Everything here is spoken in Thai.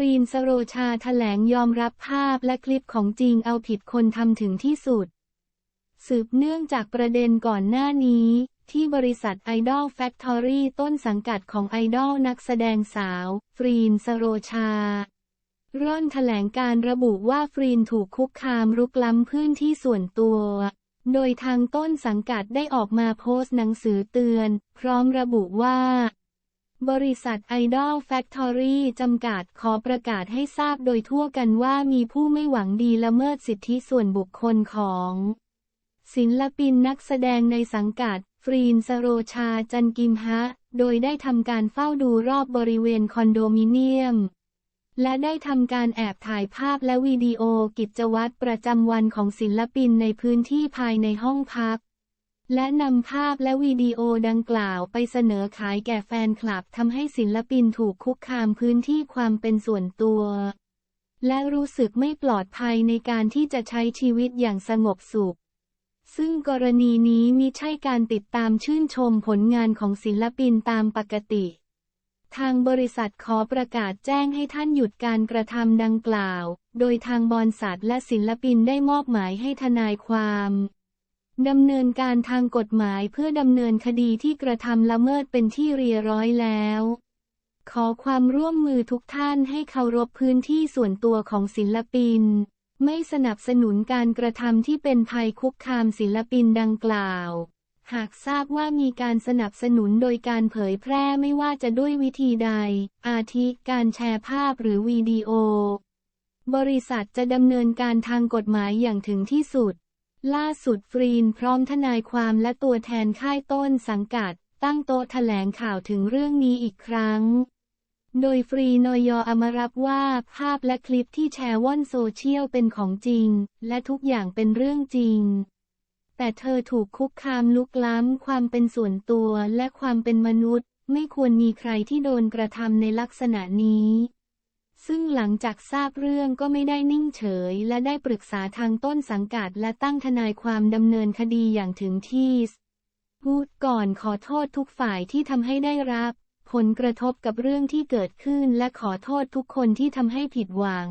รีนสโรชาแถลงยอมรับภาพและคลิปของจริงเอาผิดคนทำถึงที่สุด สืบเนื่องจากประเด็นก่อนหน้านี้ ที่บริษัทไอดอลแฟคทอรี่ต้นสังกัดของไอดอลนักแสดงสาว ฟรีนสโรชา ร่อนแถลงการระบุว่าฟรีนถูกคุกคามรุกล้ำพื้นที่ส่วนตัวโดยทางต้นสังกัดได้ออกมาโพสต์หนังสือเตือน พร้อมระบุว่า บริษัทไอดอลแฟคทอรี่จำกัดขอประกาศให้ทราบโดยทั่วกันว่ามีผู้ไม่หวังดีละเมิดสิทธิส่วนบุคคลของ ศิลปินนักแสดงในสังกัด ฟรีนสโรชาจันกิมฮะ โดยได้ทำการเฝ้าดูรอบบริเวณคอนโดมิเนียม และได้ทำการแอบถ่ายภาพและวิดีโอกิจวัตรประจำวันของศิลปินในพื้นที่ภายในห้องพัก และนำภาพและวิดีโอดังกล่าวไปเสนอขายแก่แฟนคลับทำให้ศิลปินถูกคุกคามพื้นที่ความเป็นส่วนตัว และรู้สึกไม่ปลอดภัยในการที่จะใช้ชีวิตอย่างสงบสุข ซึ่งกรณีนี้มิใช่การติดตามชื่นชมผลงานของศิลปินตามปกติ ทางบริษัทขอประกาศแจ้งให้ท่านหยุดการกระทำดังกล่าว โดยทางบริษัทและศิลปินได้มอบหมายให้ทนายความ ดำเนินการทางกฎหมายเพื่อดำเนินคดีที่กระทำละเมิดเป็นที่เรียบร้อยแล้ว ขอความร่วมมือทุกท่านให้เคารพพื้นที่ส่วนตัวของศิลปิน ไม่สนับสนุนการกระทำที่เป็นภัยคุกคามศิลปินดังกล่าว หากทราบว่ามีการสนับสนุนโดยการเผยแพร่ไม่ว่าจะด้วยวิธีใด อาทิการแชร์ภาพหรือวิดีโอ บริษัทจะดำเนินการทางกฎหมายอย่างถึงที่สุด ล่าสุดฟรีนพร้อมทนายความและตัวแทนค่ายต้นสังกัด ตั้งโต๊ะแถลงข่าวถึงเรื่องนี้อีกครั้ง โดยฟรีนอยอมรับว่าภาพและคลิปที่แชร์ว่อนโซเชียลเป็นของจริง และทุกอย่างเป็นเรื่องจริง แต่เธอถูกคุกคามลุกล้ำความเป็นส่วนตัวและความเป็นมนุษย์ ไม่ควรมีใครที่โดนกระทำในลักษณะนี้ ซึ่งหลังจากทราบเรื่องก็ไม่ได้นิ่งเฉย และได้ปรึกษาทางต้นสังกัดและตั้งทนายความดำเนินคดีอย่างถึงที่พูดก่อนขอโทษทุกฝ่ายที่ทำให้ได้รับ ผลกระทบกับเรื่องที่เกิดขึ้นและขอโทษทุกคนที่ทำให้ผิดหวัง